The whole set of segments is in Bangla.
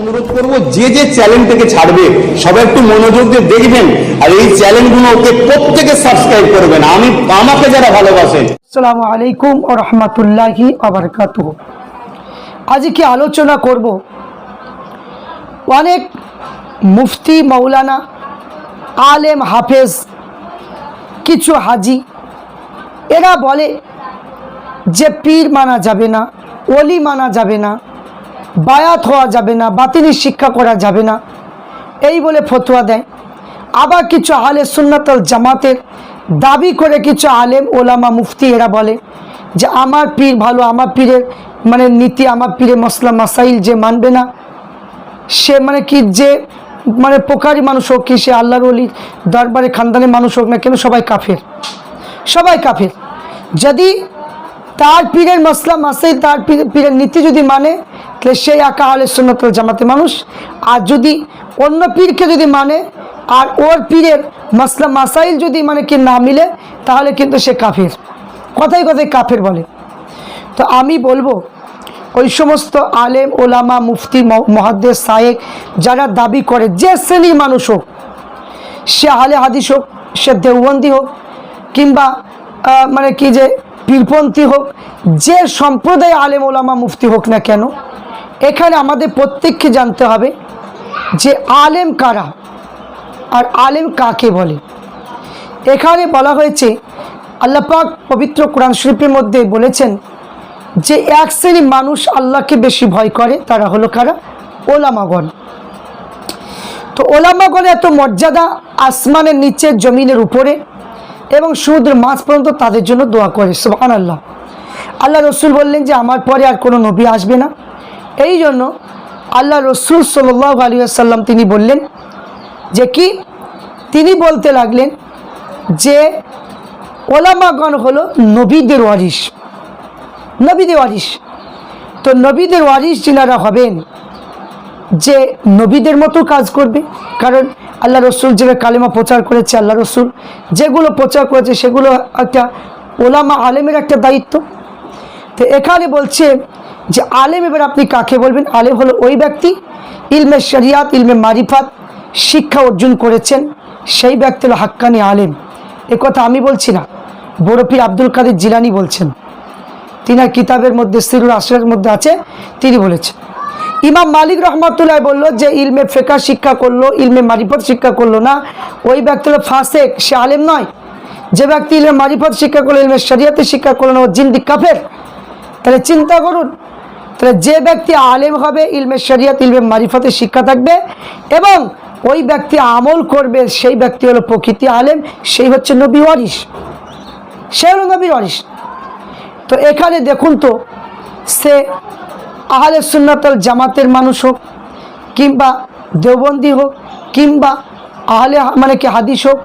অনুরোধ করব, যে যে চ্যানেলটাকে ছাড়বে, সবাই একটু মনোযোগ দিয়ে দেখবেন, আর এই চ্যানেলগুলোকে প্রত্যেকে সাবস্ক্রাইব করবেন। আমি, আমাকে যারা ভালোবাসেন আসসালামু আলাইকুম ও রহমতুল্লাহি আবরকাত আজকে আলোচনা করব অনেক মুফতি মৌলানা আলেম হাফেজ, কিছু হাজি, এরা বলে যে পীর মানা যাবে না অলি মানা যাবে না। বায়াত হওয়া যাবে না বাতিনি শিক্ষা করা যাবে না। এই বলে ফতোয়া দেয়। আবার কিছু আলে সুন্নাতল জামাতের দাবি করে কিছু আলেম, ওলামা, মুফতি এরা বলে যে, আমার পীর ভালো, আমার পীরের মানে নীতি, আমার পীরের মশলা মাসাইল যে মানবে না, সে মানে কি যে মানে পোকারি মানুষ হোক কি, সে আল্লাহর অলি দরবারে খানদানের মানুষ হোক না কেন, সবাই কাফের। সবাই কাফের। যদি তার পীরের মশলা মাসাইল তার পীর- পীরের নীতি যদি মানে তাহলে সেই আকা আলে সুন্নতল জামাতের মানুষ। আর যদি অন্য পীরকে যদি মানে আর ওর পীরের মশলা মাসাইল যদি মানে কি না মিলে, তাহলে কিন্তু সে কাফের। কথাই কথাই কাফের বলে। তো আমি বলব, ওই সমস্ত আলেম, ওলামা, মুফতি মহাদ্দেশ সাহেব যারা দাবি করে, যে শ্রেণির মানুষ হোক, সে আলে হাদিস হোক, সে দেওবন্দি হোক, কিংবা মানে কি যে পীরপন্থী হোক, যে সম্প্রদায় আলেম, ওলামা, মুফতি হোক না কেন এখানে আমাদের প্রত্যেককে জানতে হবে যে আলেম কারা আর আলেম কাকে বলে। এখানে বলা হয়েছে আল্লাপাক পবিত্র কোরআন শরীফের মধ্যে বলেছেন যে এক শ্রেণি মানুষ আল্লাহকে বেশি ভয় করে, তারা হলো কারা? ওলামাগণ। তো ওলামাগণ এত মর্যাদা আসমানের নিচে জমিনের উপরে এবং সমুদ্রের মাছ পর্যন্ত তাদের জন্য দোয়া করে সুবান আল্লাহ আল্লাহ রসুল বললেন যে, আমার পরে আর কোনো নবী আসবে না। এই জন্য আল্লাহ রসুল সাল্লাহ আলী আসাল্লাম তিনি বললেন যে কি? তিনি বলতে লাগলেন যে ওলামাগণ হলো নবীদের ওয়ারিস নবীদের ওয়ারিস তো নবীদের ওয়ারিস যিনারা হবেন যে নবীদের মতো কাজ করবে। কারণ আল্লাহ রসুল যে কালেমা প্রচার করেছে, আল্লাহ রসুল যেগুলো প্রচার করেছে সেগুলো একটা ওলামা আলেমের একটা দায়িত্ব। তো এখানে বলছে যে আলেম এবার আপনি কাকে বলবেন? আলেম হলো ওই ব্যক্তি, ইলমে শরিয়াত, ইলমে মারিফাত, শিক্ষা অর্জন করেছেন, সেই ব্যক্তি হলো হাক্কানি আলেম। এ কথা আমি বলছি না বড়পীর আব্দুল কাদের জিলানি বলছেন। তিনার কিতাবের মধ্যে, সিরুল আসরের মধ্যে আছে, তিনি বলেছেন। ইমাম মালিক রহমতুল্লাহ বলল যে, ইলমে ফেকা শিক্ষা করল, ইলমে মারিফত শিক্ষা করল না, ওই ব্যক্তি হলো ফাসেক, সে আলেম নয়। যে ব্যক্তি ইলমে মারিফত শিক্ষা করল, ইলমে শরিয়াতে শিক্ষা করল না, ও জিন্দি কাফের। তাহলে চিন্তা করুন তাহলে যে ব্যক্তি আলেম হবে, ইলমে শরিয়াত, ইলমে মারিফতে শিক্ষা থাকবে এবং ওই ব্যক্তি আমল করবে, সেই ব্যক্তি হলো প্রকৃতি আলেম, সেই হচ্ছে নবী ওয়ারিস সে হলো নবী ওয়ারিস তো এখানে দেখুন তো, সে আহলে সুন্নাতল জামাতের মানুষ হোক, কিংবা দেওবন্দি হোক, কিংবা আহলে মানে কি হাদিস হোক,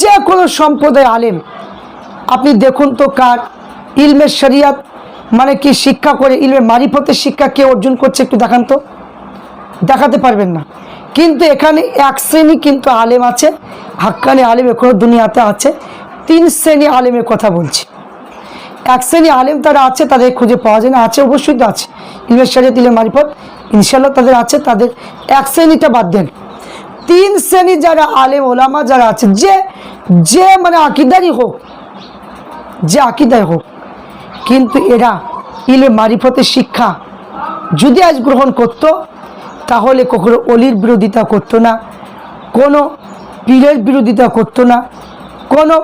যে কোনো সম্প্রদায় আলেম। আপনি দেখুন তো কার ইলমের শরিয়াত মানে কি শিক্ষা করে? ইলমে মারিফতের শিক্ষা কে অর্জন করছে একটু দেখান তো। দেখাতে পারবেন না। কিন্তু এখানে এক শ্রেণি কিন্তু আলেম আছে, হাক্কানি আলেম এখনও দুনিয়াতে আছে। তিন শ্রেণি আলেমের কথা বলছি। এক শ্রেণি আলেম তারা আছে, তাদের খুঁজে পাওয়া যায় না, আছে অবশ্যই তো আছে। ইলমের শরিয়ত, ইলমে মারিফত ইনশাল্লাহ তাদের আছে, তাদের এক শ্রেণীটা বাদ দেন। তিন শ্রেণি যারা আলেম, ওলামা যারা আছে, যে যে মানে আকিদারই হোক, যে আকিদায় হোক কিন্তু এরা ইলে মারিফতের শিক্ষা। যদি আজ গ্রহণ করত, তাহলে কখনো অলির বিরোধিতা করতো না, কোনো পীরের বিরোধিতা করতো না, কোনো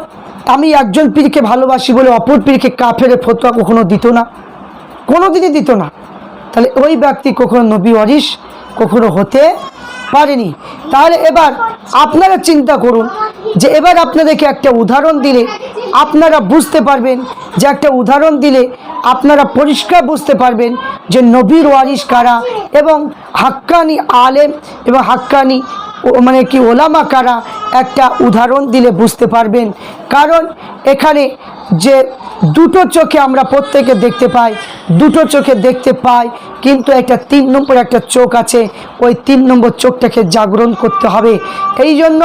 আমি একজন পীরকে ভালোবাসি বলে অপর পীরকে কাফেরে ফতোয়া কখনো দিত না, কোনো দিনই দিত না। তাহলে ওই ব্যক্তি কখনো নবী অরিস কখনো হতে পারেনি। তাহলে এবার আপনারা চিন্তা করুন যে এবার আপনাদেরকে একটা উদাহরণ দিলে আপনারা বুঝতে পারবেন যে একটা উদাহরণ দিলে আপনারা পরিষ্কার বুঝতে পারবেন যে নবীর ওয়ারিস কারা এবং হাক্কানি আলেম এবং হাক্কানি মানে কি ওলামা কারা একটা উদাহরণ দিলে বুঝতে পারবেন। কারণ এখানে যে দুটো চোখে আমরা প্রত্যেকে দেখতে পাই, দুটো চোখে দেখতে পাই, কিন্তু একটা তিন নম্বর একটা চোখ আছে, ওই তিন নম্বর চোখটাকে জাগরণ করতে হবে। এই জন্য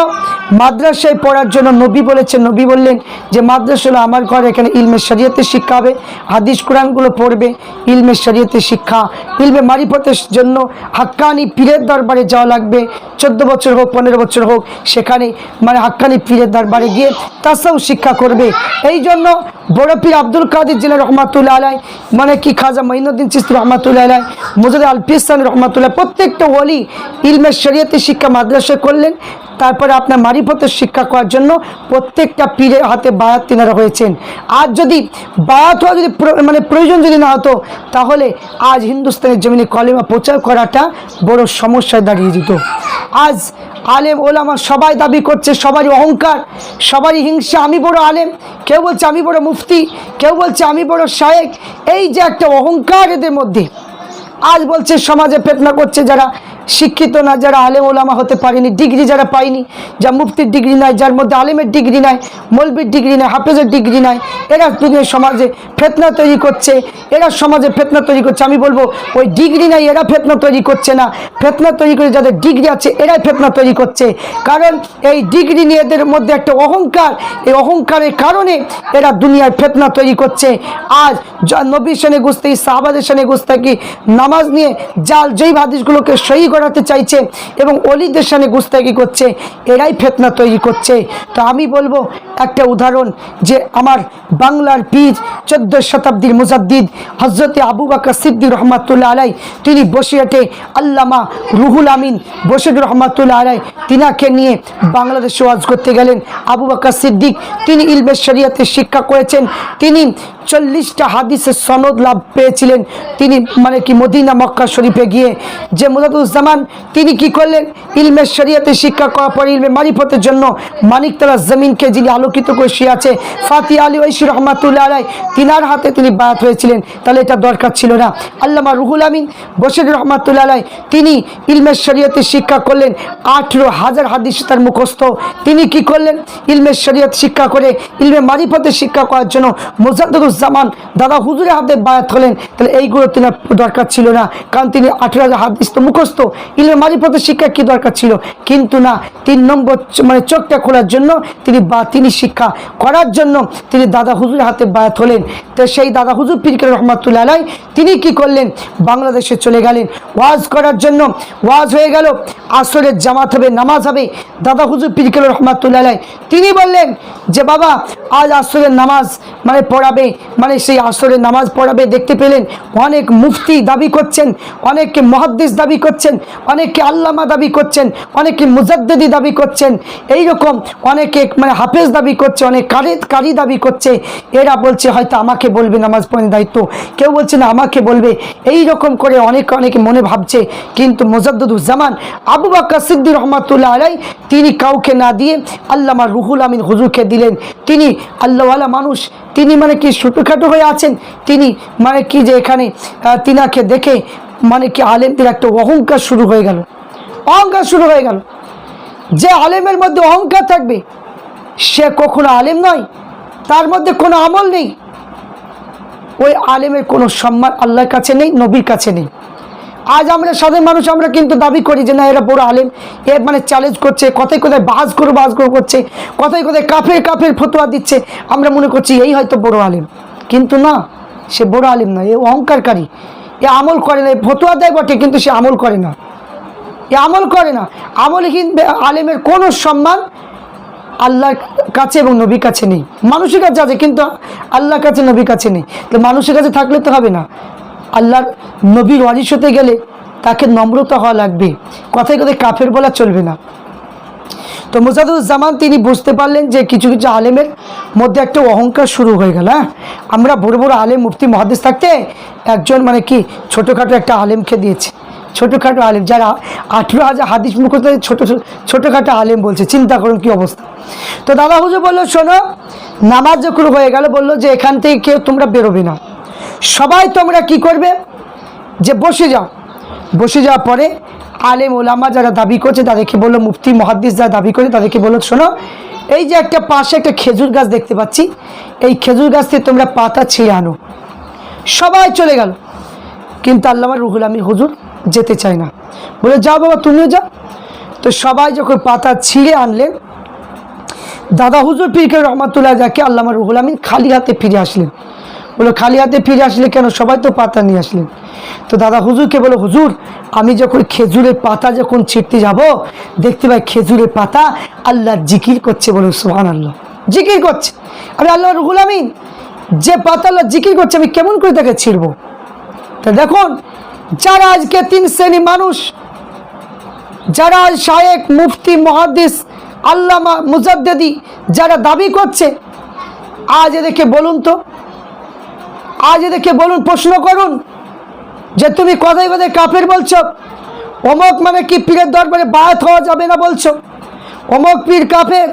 মাদ্রাসায় পড়ার জন্য নবী বলেছেন, নবী বললেন যে মাদ্রাসা হলো আমার ঘর, এখানে ইলমের শরীয়তের শিক্ষা হবে, হাদিস কোরআনগুলো পড়বে ইলমের শরীয়তের শিক্ষা, ইলমে মারিফতের জন্য হাক্কানি পীরের দরবারে যাওয়া লাগবে, চোদ্দ বছর হোক, পনেরো বছর হোক, সেখানে মানে হাক্কানি পীরের দরবারে গিয়ে তাসাও শিক্ষা করবে। এই জন্য বড় আব্দুল কাদের জিলা রহমাতুল্লা আলাই মানে কি খাজা মহিনুদ্দিন চিস্তি রহমাতুল্লা আলাই মুজাদ আলফিসান রহমাতুল্লাহ প্রত্যেকটা ওলি ইলমের শরিয়তে শিক্ষা মাদ্রাসায় করলেন। তারপরে আপনার মারিফতের শিক্ষা করার জন্য প্রত্যেকটা পীরের হাতে বায়াত তিনারা হয়েছেন। আজ যদি বায়াত হওয়া যদি মানে প্রয়োজন যদি না হতো, তাহলে আজ হিন্দুস্তানের জমিনে কলেমা প্রচার করাটা বড় সমস্যায় দাঁড়িয়ে যেত। আজ আলেম, ওলামা সবাই দাবি করছে, সবারই অহংকার, সবারই হিংসা। আমি বড় আলেম, কেউ বলছে আমি বড় মুফতি, কেউ বলছে আমি বড় শায়েক এই যে একটা অহংকার এদের মধ্যে। আজ বলছে সমাজে ফেতনা করছে যারা। শিক্ষিত না, যারা আলেম ওলামা হতে পারেনি, ডিগ্রি যারা পায়নি, যা মুফতির ডিগ্রি নাই, যার মধ্যে আলেমের ডিগ্রি নাই, মৌলবির ডিগ্রি নাই, হাফেজের ডিগ্রি নাই, এরা দুনিয়ার সমাজে ফেতনা তৈরি করছে, এরা সমাজে ফেতনা তৈরি করছে। আমি বলব, ওই ডিগ্রি নাই, এরা ফেতনা তৈরি করছে না। ফেতনা তৈরি করে যাদের ডিগ্রি আছে, এরাই ফেতনা তৈরি করছে। কারণ এই ডিগ্রি নিয়ে এদের মধ্যে একটা অহংকার, এই অহংকারের কারণে এরা দুনিয়ায় ফেতনা তৈরি করছে। আজ নবীর সানে গুস্তাকি সাহাবাদের সানে গুস্তাকি নামাজ নিয়ে জাল, জৈব হাদিসগুলোকে সহি করাতে চাইছে এবং অলিদের সানে গুস্তাকি করছে, এরাই ফেতনা তৈরি করছে। তো আমি বলব একটা উদাহরণ যে আমার বাংলার পীর চোদ্দ শতাব্দীর মুজাদ্দিদ হজরতে আবু বাকর সিদ্দিক রহমাতুল্লাহ আলাই, তিনি বসিরহাটে আল্লামা রুহুল আমিন বসির রহমাতুল্লাহ আলাই তিনাকে নিয়ে বাংলাদেশে ওয়াজ করতে গেলেন। আবু বাকর সিদ্দিক, তিনি ইলমের শরিয়াতে শিক্ষা করেছেন, তিনি চল্লিশটা হাদিসের সনদ লাভ পেয়েছিলেন। তিনি মানে কি মদিনা মক্কা শরীফে গিয়ে যে মুজাদুজ্জামান তিনি কি করলেন? ইলমের শরিয়াতে শিক্ষা করার পর ইলমে মারিফতের জন্য মানিকতলা জমিনকে যিনি আলোকিত করে শুয়ে আছে, ফাতি আলী ঐশী রহমাতুল্লাহ আলাই তিনার হাতে তিনি বায়াত হয়েছিলেন। তাহলে এটা দরকার ছিল না। আল্লামা রুহুল আমিন বশির রহমাতুল্লাহ আলাই তিনি ইলমের শরীয়তে শিক্ষা করলেন। আঠেরো হাজার হাদিস তার মুখস্থ। তিনি কি করলেন? ইলমের শরীয়ত শিক্ষা করে, ইলমে মারিফতের শিক্ষা করার জন্য মোজাদ্দুজ্জামান দাদা হুজুরের হাতে বায়াত হলেন। তাহলে এইগুলো তিনার দরকার ছিল না। কারণ তিনি আঠেরো হাজার হাদিস তো মুখস্থ। ইলমে মারিফতের শিক্ষা কি দরকার ছিল? কিন্তু না, তিন নম্বর মানে চোখটা খোলার জন্য তিনি বা, তিনি শিক্ষা করার জন্য তিনি দাদা হুজুরের হাতে বায়াত হলেন। তো সেই দাদা হুজুর পিরকে রহমাতুল্লাহ আলাই তিনি কি করলেন? বাংলাদেশে চলে গেলেন। ওয়াজ করার জন্য ওয়াজ হয়ে গেল, আসরের জামাত হবে, নামাজ হবে। দাদা হুজুর পিরকেল রহমাতুল্লাহ আলাই তিনি বললেন যে, বাবা, আজ আসরের নামাজ মানে পড়াবে মানে সেই আসরের নামাজ পড়াবে। দেখতে পেলেন অনেক মুফতি দাবি করছেন অনেকে মহাদ্দেশ দাবি করছেন অনেকে আল্লামা দাবি করছেন, অনেকে মুজাদ্দিদি দাবি করছেন এই রকম অনেকে মানে হাফেজ দাবি করছে, অনেক কারি কারি দাবি করছে, এরা বলছে হয়তো আমাকে বলবে নামাজ পড়ানোর দায়িত্ব, কেউ বলছে না, আমাকে বলবে এই রকম করে অনেক, অনেকে মনে ভাবছে, কিন্তু মোজাদ্দুজ্জামান আবু বাক্কা সিদ্দির রহমাতুল্লাহ আলাই তিনি কাউকে না দিয়ে আল্লামা রুহুল আমিন হুজুরকে দিলেন, তিনি আল্লাহওয়ালা মানুষ, তিনি মানে কি ছোটোখাটো হয়ে আছেন, তিনি মানে কি যে এখানে তিনাকে দেখে মানে কি আলেমদের একটা অহংকার শুরু হয়ে গেল। অহংকার শুরু হয়ে গেল। যে আলেমের মধ্যে অহংকার থাকবে, সে কখনো আলেম নয়। তার মধ্যে কোনো আমল নেই। ওই আলেমের কোনো সম্মান আল্লাহর কাছে নেই, নবীর কাছে নেই। আজ আমরা সাধারণ মানুষ, আমরা কিন্তু দাবি করি যে না, এরা বড় আলেম। এ মানে চ্যালেঞ্জ করছে, কথায় কোথায় বাজ করে বাজ করে করছে, কথায় কোথায় কাফের কাফের ফতোয়া দিচ্ছে। আমরা মনে করছি, এই হয়তো বড় আলেম। কিন্তু না, সে বড় আলেম নয়, এ অহংকারকারী। এ আমল করে না ফতোয়া দেয় বটে, কিন্তু সে আমল করে না। এ আমল করে না। আমলহীন আলেমের কোনো সম্মান আল্লাহর কাছে এবং নবীর কাছে নেই। মানুষের কাছে আছে, কিন্তু আল্লাহর কাছে, নবীর কাছে নেই। তো মানুষের কাছে থাকলে তো হবে না। আল্লাহর নবীর ওয়ারিশ হতে গেলে তাকে নম্রতা হওয়া লাগবে। কথায় কথায় কাফের বলা চলবে না। তো মুজাদুজ্জামান, তিনি বুঝতে পারলেন যে কিছু কিছু আলেমের মধ্যে একটা অহংকার শুরু হয়ে গেল হ্যাঁ? আমরা বড় বড় আলেম, মুফতি মহাদেশ থাকতে একজন মানে কি ছোটোখাটো একটা আলেমকে দিয়েছে। ছোটোখাটো আলেম, যারা আঠেরো হাজার হাদিস মুখস্থ ছোটো ছোটো, ছোটোখাটো আলেম বলছে, চিন্তা করুন কি অবস্থা। তো দাদা হুজুর বলল, শোনো, নামাজ যখন হয়ে গেল, বলল যে এখান থেকে কেউ তোমরা বেরোবে না। সবাই তোমরা কি করবে? যে বসে যাও। বসে যাওয়ার পরে আলেম ওলামা যারা দাবি করছে, তাদেরকে বলল, মুফতি, মহাদ্দিস যারা দাবি করে তাদেরকে বলল, শোনো, এই যে একটা পাশে একটা খেজুর গাছ দেখতে পাচ্ছি, এই খেজুর গাছ থেকে তোমরা পাতা ছিঁড়ে আনো। সবাই চলে গেল। কিন্তু আল্লামা রুহুল আমি হুজুর যেতে চায় না। বলে, যাও বাবা, তুমিও যাও। তো সবাই যখন পাতা ছিঁড়ে আনলেন দাদা হুজুর পীরকে রহমাতুল্লাহ যাকে আল্লামা রুহুল আমিন খালি হাতে ফিরে আসলেন। বলো, খালি হাতে ফিরে আসলে কেন? সবাই তো পাতা নিয়ে আসলেন। তো দাদা হুজুরকে বলো, হুজুর, আমি যখন খেজুরের পাতা যখন ছিঁড়তে যাব, দেখতে পাই খেজুরের পাতা আল্লাহ জিকির করছে বলো সোহান আল্লাহ জিকির করছে। আমি আল্লাহ রুহুল আমিন, যে পাতা আল্লাহ জিকির করছে, আমি কেমন করে তাকে ছিঁড়বো? তা দেখুন, যারা আজকে তিন শ্রেণি মানুষ, যারা শায়েক মুফতি মহাদিস আল্লামা, মুজাদ্দেদি যারা দাবি করছে, আজ এদেরকে বলুন তো, আজ এদেরকে বলুন, প্রশ্ন করুন যে তুমি কথায় কথায় কাফের বলছো, অমক মানে কি পীরের দরবারে বায়াত হওয়া যাবে না বলছো? অমক পীর কাফের,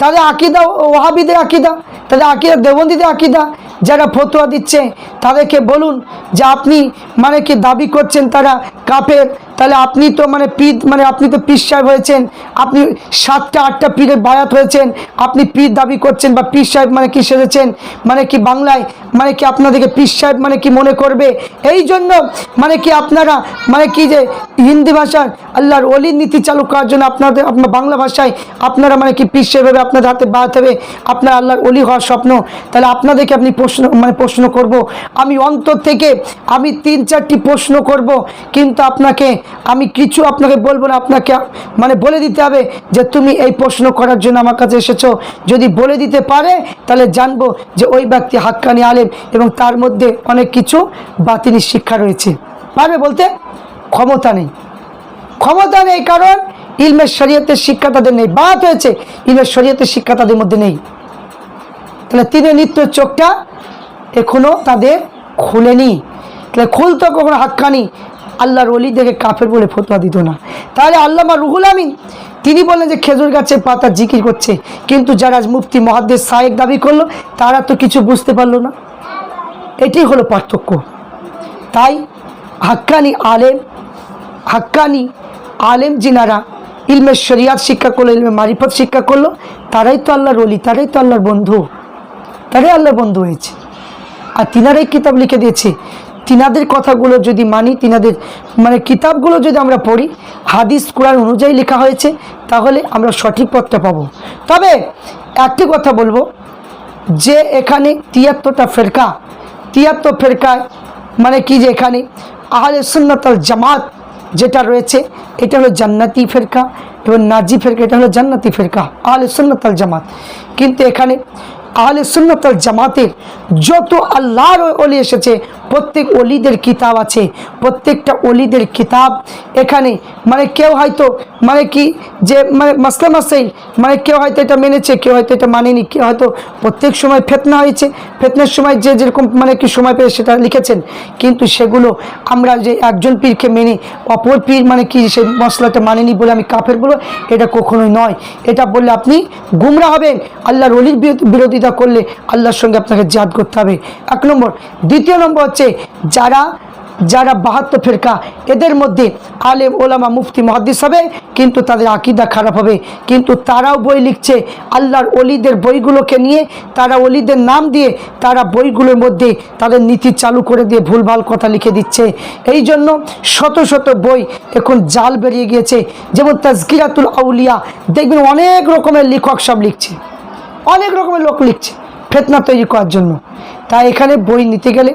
তাদের আকিদা ওহাবিদের আকিদা, তাদের আকিদা দেবন্দীদের আকিদা, যারা ফতোয়া দিচ্ছে, তাদেরকে বলুন যে আপনি মানে কি দাবি করছেন তারা কাপের তাহলে আপনি তো মানে পীর মানে আপনি তো পীর সাহেব হয়েছেন, আপনি সাতটা, আটটা পীরের বায়াত হয়েছেন, আপনি পীর দাবি করছেন বা পীর সাহেব মানে কি সেজেছেন মানে কি বাংলায় মানে কি আপনাদেরকে পীর সাহেব মানে কি মনে করবে? এই জন্য মানে কি আপনারা মানে কি যে হিন্দি ভাষার আল্লাহর অলির নীতি চালু করার জন্য আপনাদের আপনার বাংলা ভাষায় আপনারা মানে কি পীর সাহেব হবে আপনাদের হাতে বায়াত হবে, আপনার আল্লাহর অলি হওয়ার স্বপ্ন। তাহলে আপনাদেরকে আপনি প্রশ্ন মানে প্রশ্ন করব। আমি অন্তর থেকে আমি তিন চারটি প্রশ্ন করব, কিন্তু আপনাকে আমি কিছু আপনাকে বলব না, আপনাকে মানে বলে দিতে হবে যে তুমি এই প্রশ্ন করার জন্য আমার কাছে এসেছ। যদি বলে দিতে পারে, তাহলে জানব যে ওই ব্যক্তি হাক্কানি আলেম এবং তার মধ্যে অনেক কিছু বাতিনি শিক্ষা রয়েছে। পারবে বলতে? ক্ষমতা নেই। ক্ষমতা নেই কারণ ইলমের শরীয়তের শিক্ষা তাদের নেই। বাত হয়েছে ইলমের শরীয়তের শিক্ষা তাদের মধ্যে নেই। তাহলে তিনের নিত্য চোখটা এখনও তাদের খুলেনি। তাহলে খুলতো কখনো হাক্কানি আল্লাহর অলি দেখে কাফের বলে ফতোয়া দিত না। তাহলে আল্লামা রুহুল আমিন, তিনি বললেন যে খেজুর গাছের পাতা জিকির করছে, কিন্তু যারা মুফতি মহাদ্দেশ সাহেব দাবি করল, তারা তো কিছু বুঝতে পারল না। এটাই হলো পার্থক্য। তাই হাক্কানি আলেম হাক্কানি আলেম যিনারা ইলমের শরিয়াত শিক্ষা করল, ইলমে মারিফত শিক্ষা করল, তারাই তো আল্লাহর অলি তারাই তো আল্লাহর বন্ধু, তারাই আল্লাহর বন্ধু হয়েছে। আর তিনারাই কিতাব লিখে দিয়েছে তিনাদের কথাগুলো যদি মানি, তিনাদের মানে কিতাবগুলো যদি আমরা পড়ি, হাদিস, কোরআন অনুযায়ী লেখা হয়েছে, তাহলে আমরা সঠিক পথটা পাবো। তবে একটি কথা বলব, যে এখানে তিয়াত্তরটা ফেরকা, তিয়াত্তর ফেরকায় মানে কি যে এখানে? আহলে সুন্নাত আল জামাত যেটা রয়েছে, এটা হলো জান্নাতি ফেরকা এবং নাজি ফেরকা, এটা হলো জান্নাতি ফেরকা, আহলে সুন্নাত আল জামাত। কিন্তু এখানে আহলে সুন্নাত জামাতের যত আল্লাহর অলি এসেছে, প্রত্যেক অলিদের কিতাব আছে, প্রত্যেকটা অলিদের কিতাব এখানে। মানে কেউ হয়তো মানে কি যে মানে মাসলা মাসাইল মানে কেউ হয়তো এটা মেনেছে, কেউ হয়তো এটা মানেনি, কেউ হয়তো প্রত্যেক সময় ফেতনা হয়েছে। ফেতনার সময় যে যেরকম মানে কি সময় পেয়ে সেটা লিখেছেন। কিন্তু সেগুলো আমরা যে একজন পীরকে মেনে, অপর পীর মানে কি সেই মশলাটা মানেনি বলে আমি কাফের বলো এটা কখনোই নয়। এটা বললে আপনি গুমরা হবেন। আল্লাহর অলির বিরো- বিরোধিতা করলে আল্লাহর সঙ্গে আপনাকে জাদ করতে হবে। এক নম্বর। দ্বিতীয় নম্বর হচ্ছে যারা যারা বাহাত্তর ফেরকা, এদের মধ্যে আলেম, ওলামা, মুফতি, মহাদ্দিস হবে, কিন্তু তাদের আকিদা খারাপ হবে। কিন্তু তারাও বই লিখছে। আল্লাহর অলিদের বইগুলোকে নিয়ে তারা অলিদের নাম দিয়ে তারা বইগুলোর মধ্যে তাদের নীতি চালু করে দিয়ে ভুলভাল কথা লিখে দিচ্ছে। এই জন্য শত শত বই এখন জাল বেরিয়ে গিয়েছে। যেমন তাজকিরাতুল আউলিয়া। দেখবেন অনেক রকমের লেখক সব লিখছে। অনেক রকমের লোক লিখছে ফেতনা তৈরি করার জন্য। তাই এখানে বই নিতে গেলে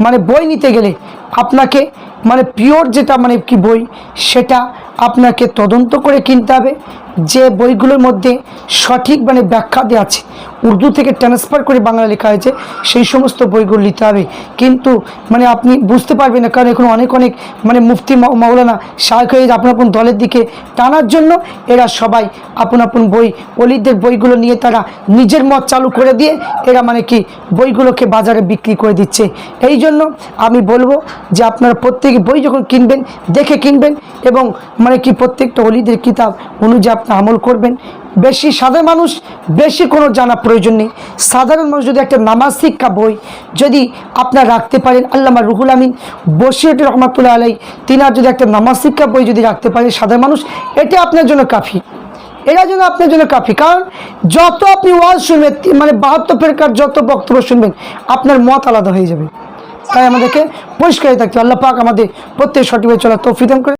মানে বই নিতে গেলে আপনাকে মানে পিওর যেটা মানে কি বই, সেটা আপনাকে তদন্ত করে কিনতে হবে। যে বইগুলোর মধ্যে সঠিক মানে ব্যাখ্যা দেওয়া আছে, উর্দু থেকে ট্রান্সফার করে বাংলা লেখা হয়েছে, সেই সমস্ত বইগুলো নিতে হবে। কিন্তু মানে আপনি বুঝতে পারবেন না, কারণ এখন অনেক অনেক মানে মুফতি মৌ- মৌলানা শায়ক হয়ে আপন আপন দলের দিকে টানার জন্য এরা সবাই আপন আপন বই অলিদের বইগুলো নিয়ে তারা নিজের মত চালু করে দিয়ে এরা মানে কি বইগুলোকে বাজারে বিক্রি করে দিচ্ছে। এই জন্য আমি বলব যে আপনারা প্রত্যেকে বই যখন কিনবেন, দেখে কিনবেন এবং মানে কি প্রত্যেকটা অলিদের কিতাব অনুযায়ী আপনি আমল করবেন। বেশি সাধারণ মানুষ, বেশি কোনো জানা প্রয়োজন নেই। সাধারণ মানুষ যদি একটা নামাজ শিক্ষা বই যদি আপনার রাখতে পারেন আল্লামা রুহুল আমিন বসিরটি রহমাতুল্লাহ আলাই তিনার যদি একটা নামাজ শিক্ষা বই যদি রাখতে পারেন সাধারণ মানুষ, এটা আপনার জন্য কাফি। এরা যেন আপনার জন্য কাফি। কারণ যত আপনি ওয়াজ শুনবেন মানে বাহাত্তর ফেরকার যত বক্তব্য শুনবেন, আপনার মত আলাদা হয়ে যাবে। তাই আমাদেরকে পরিষ্কার থাকতে। আল্লাহ পাক আমাদের প্রত্যেক সঠিকভাবে চলার তো ফিদান করে